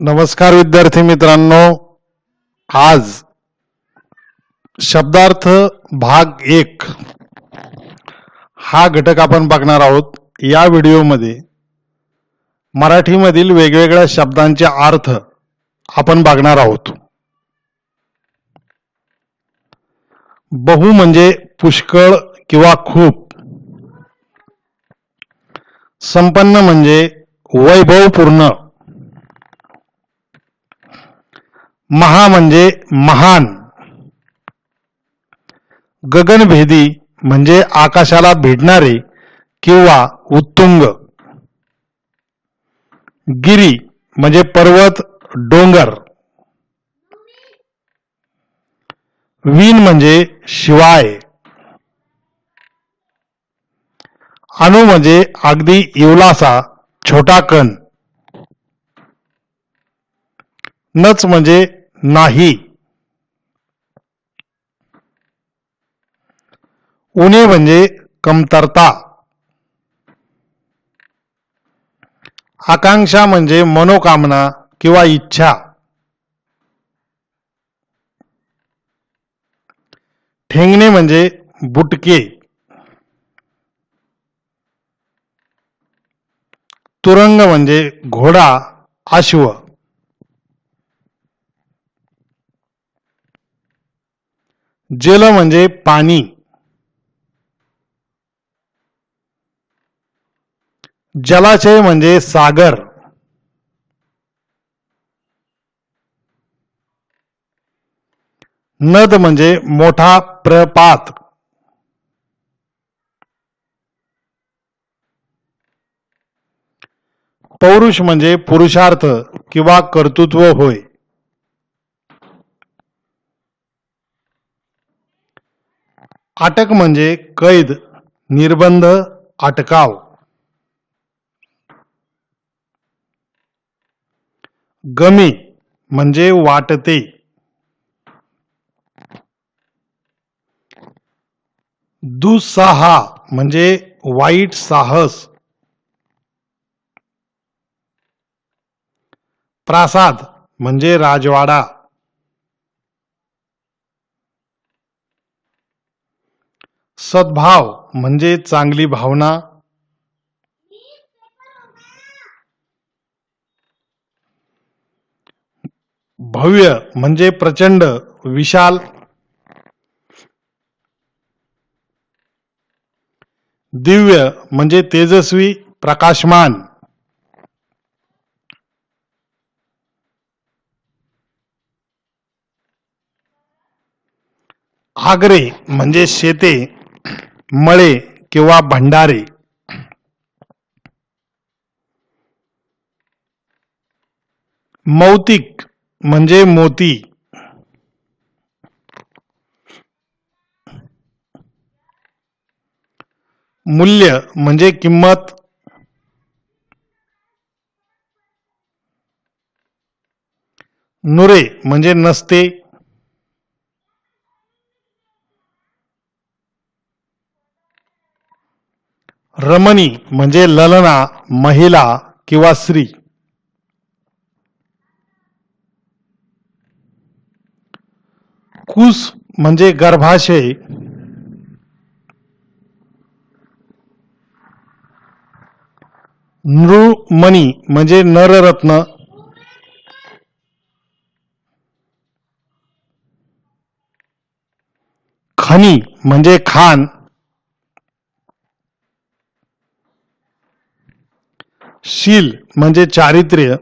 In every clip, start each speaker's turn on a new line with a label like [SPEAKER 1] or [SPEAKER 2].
[SPEAKER 1] नमस्कार विद्यार्थी मित्रांनो. आज शब्दार्थ भाग एक हा घटक आपण बघणार आहोत. या व्हिडिओमध्ये मराठीमधील वेगवेगळ्या शब्दांचे अर्थ आपण बघणार आहोत. बहु म्हणजे पुष्कळ किंवा खूप. संपन्न म्हणजे वैभवपूर्ण. महा म्हणजे महान. गगनभेदी म्हणजे आकाशाला भिडणारे किंवा उत्तुंग. गिरी म्हणजे पर्वत डोंगर. वीन म्हणजे शिवाय. अणु म्हणजे अगदी इवलासा छोटा कण. नच म्हणजे नाही. उणे म्हणजे कमतरता. आकांक्षा म्हणजे मनोकामना किंवा इच्छा. ठेंगणे म्हणजे बुटके. तुरंग म्हणजे घोडा अश्व. जल म्हणजे पाणी. जलाशय म्हणजे सागर. नद म्हणजे मोठा प्रपात. पौरुष म्हणजे पुरुषार्थ किंवा कर्तृत्व होय. अटक म्हणजे कैद निर्बंध अटकाव. गमी म्हणजे वाटते. दुस्साहा म्हणजे वाईट साहस. प्रासाद म्हणजे राजवाडा. सद्भाव म्हणजे चांगली भावना. भव्य म्हणजे प्रचंड विशाल. दिव्य म्हणजे तेजस्वी प्रकाशमान. आग्रे म्हणजे शेते. मळे किंवा भंडारे. मौतिक म्हणजे मोती. मूल्य म्हणजे किंमत. नुरे म्हणजे नसते. रमणी म्हणजे ललना महिला किंवा स्त्री. कुस म्हणजे गर्भाशय. नृमणी म्हणजे नररत्न. खनी म्हणजे खान. शील म्हणजे चारित्र्य.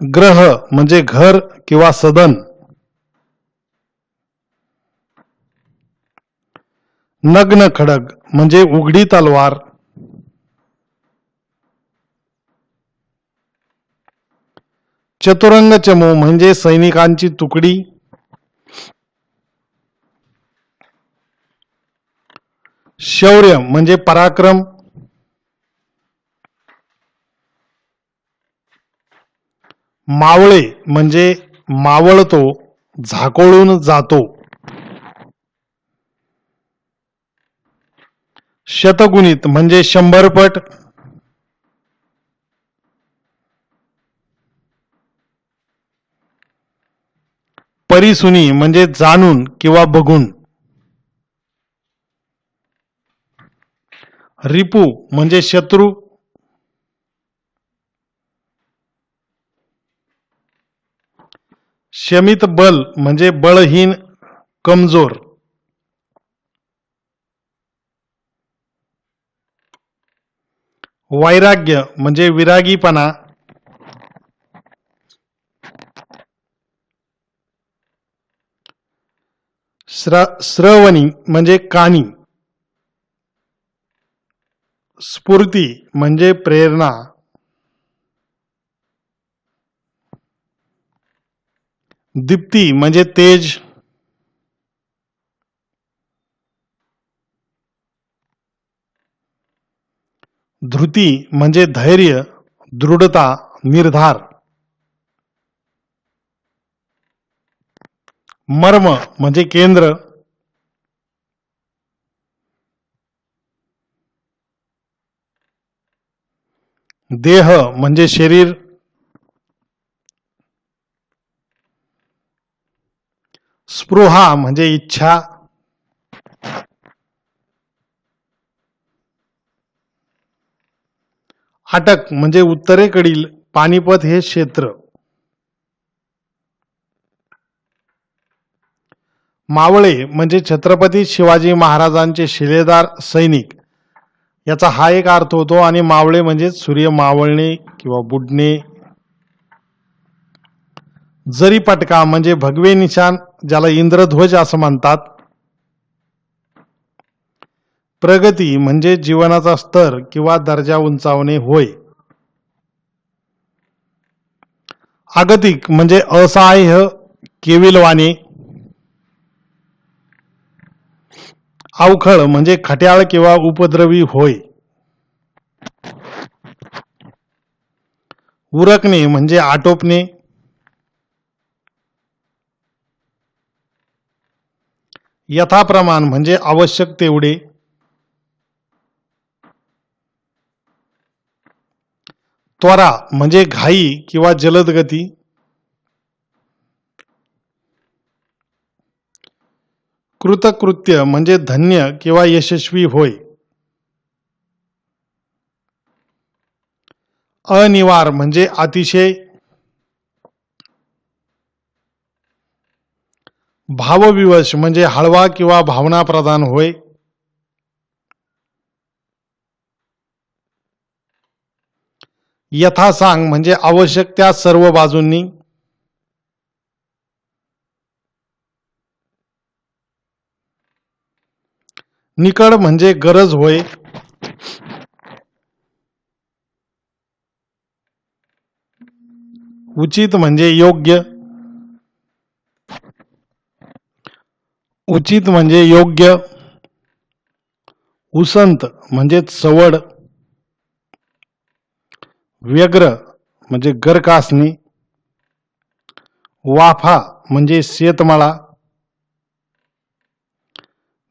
[SPEAKER 1] ग्रह म्हणजे घर किंवा सदन. नग्न खडग म्हणजे उघडी तलवार. चतुरंग चमू म्हणजे सैनिकांची तुकडी. शौर्य म्हणजे पराक्रम. मावळे म्हणजे मावळतो झाकोळून जातो. शतगुणित म्हणजे शंभरपट. परिसुनी म्हणजे जाणून किंवा बघून. रिपू म्हणजे शत्रू. शमित बल म्हणजे बळहीन कमजोर. वैराग्य म्हणजे विरागीपणा. श्र श्रवणी म्हणजे कानी. स्फूर्ती म्हणजे प्रेरणा. दीप्ती म्हणजे तेज. धृती म्हणजे धैर्य दृढता निर्धार. मर्म म्हणजे केंद्र. देह म्हणजे शरीर. स्पृहा म्हणजे इच्छा. अटक म्हणजे उत्तरेकडील पानिपत हे क्षेत्र. मावळे म्हणजे छत्रपती शिवाजी महाराजांचे शिलेदार सैनिक. याचा हा एक अर्थ होतो आणि मावळे म्हणजे सूर्य मावळणे किंवा बुडणे. जरी पटका म्हणजे भगवे निशान ज्याला इंद्रध्वज असं म्हणतात. प्रगती म्हणजे जीवनाचा स्तर किंवा दर्जा उंचावणे होय. आगतिक म्हणजे असहाय्य केविलवाणे. अवखळ म्हणजे खट्याळ किंवा उपद्रवी होय. उरकणे म्हणजे आटोपणे. यथाप्रमाण म्हणजे आवश्यक तेवढे. त्वरा म्हणजे घाई किंवा जलद कृतकृत्य म्हणजे धन्य किंवा यशस्वी होय. अनिवार म्हणजे अतिशय भावविवश म्हणजे हळवा किंवा भावना प्रदान होय. यथासांग म्हणजे आवश्यक त्या सर्व बाजूंनी. निकड म्हणजे गरज होय. उचित म्हणजे योग्य. उचित म्हणजे योग्य. उसंत म्हणजे चवड व्यग्र म्हणजे गरकासनी वाफा म्हणजे शेतमाळा.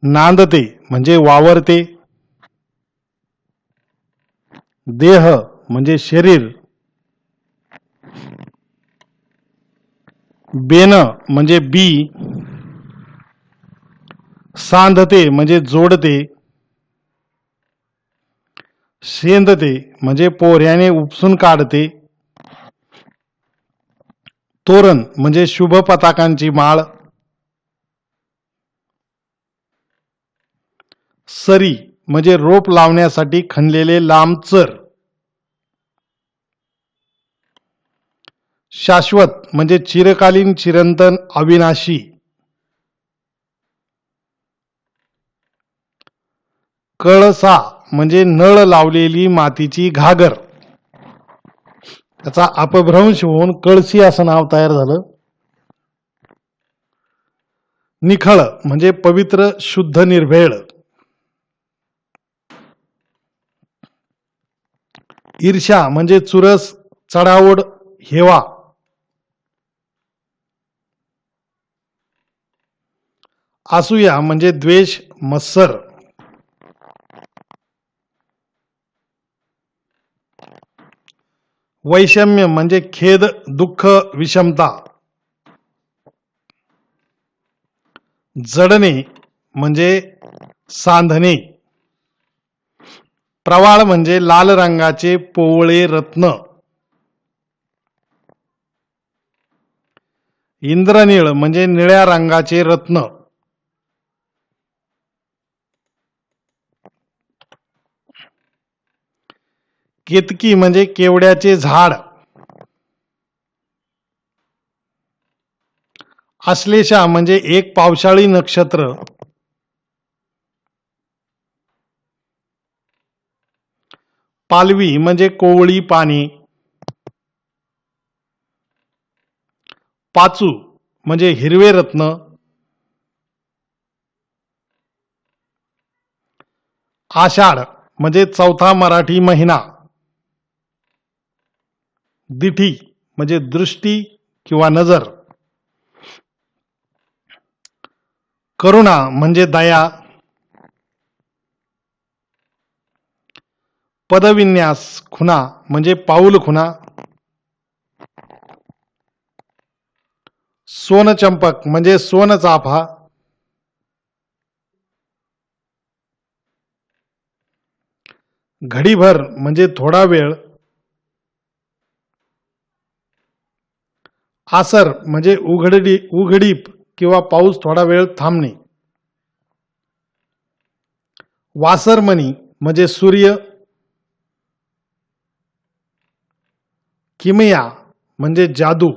[SPEAKER 1] नांदते म्हणजे वावरते. देह म्हणजे शरीर. बेन म्हणजे बी. सांधते म्हणजे जोडते. शेंदते म्हणजे पोऱ्याने उपसून काढते. तोरण म्हणजे शुभ पताकांची माळ. सरी म्हणजे रोप लावण्यासाठी खणलेले लांबचर शाश्वत म्हणजे चिरकालीन चिरंतन अविनाशी. कळसा म्हणजे नळ लावलेली मातीची घागर. त्याचा अपभ्रंश होऊन कळशी असं नाव तयार झालं. निखळ म्हणजे पवित्र शुद्ध निर्भेळ. ईर्ष्या म्हणजे चुरस चढावड हेवा. असूया म्हणजे द्वेष मत्सर. वैषम्य म्हणजे खेद दुःख विषमता. जडणे म्हणजे सांधणे. प्रवाळ म्हणजे लाल रंगाचे पोवळे रत्न. इंद्रनीळ म्हणजे निळ्या रंगाचे रत्न. केतकी म्हणजे केवड्याचे झाड. आश्लेषा म्हणजे एक पावसाळी नक्षत्र. पालवी म्हणजे कोवळी पाणी. पाचू म्हणजे हिरवे रत्न. आषाढ म्हणजे चौथा मराठी महिना. दिठी म्हणजे दृष्टी किंवा नजर. करुणा म्हणजे दया. पदविन्यास खुना म्हणजे पाऊल खुना सोनचंपक म्हणजे सोनचाफा. घडीभर म्हणजे थोडा वेळ. आसर म्हणजे उघडडी उघडीप किंवा पाऊस थोडा वेळ थांबणे. वासरमणी म्हणजे सूर्य. किमया म्हणजे जादू.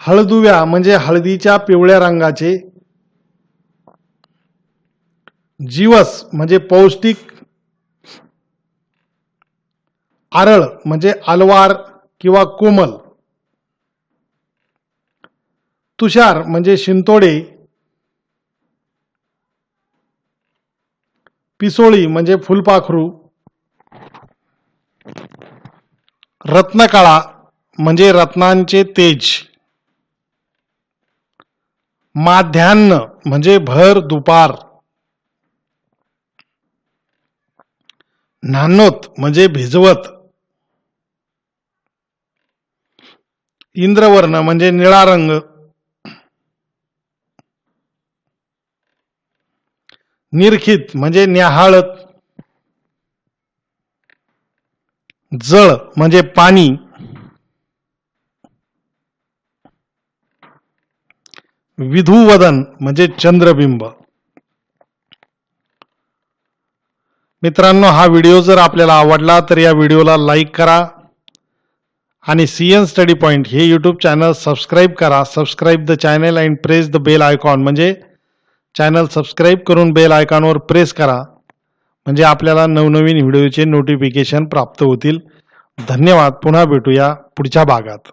[SPEAKER 1] हळदुव्या म्हणजे हळदीच्या पिवळ्या रंगाचे. जीवस म्हणजे पौष्टिक. आरळ म्हणजे अलवार किंवा कोमल. तुषार म्हणजे शिंतोडे. पिसोळी म्हणजे फुलपाखरू. रत्नकळा म्हणजे रत्नांचे तेज. माध्यान्न म्हणजे भर दुपार. नानोत म्हणजे भिजवत. इंद्रवर्ण म्हणजे निळा रंग. निरखित म्हणजे न्याहाळत जळ म्हणजे पाणी. विधुवदन म्हणजे चंद्रबिंब. मित्रांनो हा व्हिडिओ जर आपल्याला आवडला तर या व्हिडिओला लाईक करा. आणि सी एन स्टडी पॉईंट हे यूट्यूब चॅनल सबस्क्राईब करा. Subscribe the channel and press the bell icon म्हणजे चॅनल सबस्क्राईब करून बेल आयकॉनवर प्रेस करा. म्हणजे आपल्याला नवनवीन व्हिडिओचे नोटिफिकेशन प्राप्त होतील. धन्यवाद. पुन्हा भेटूया पुढच्या भागात.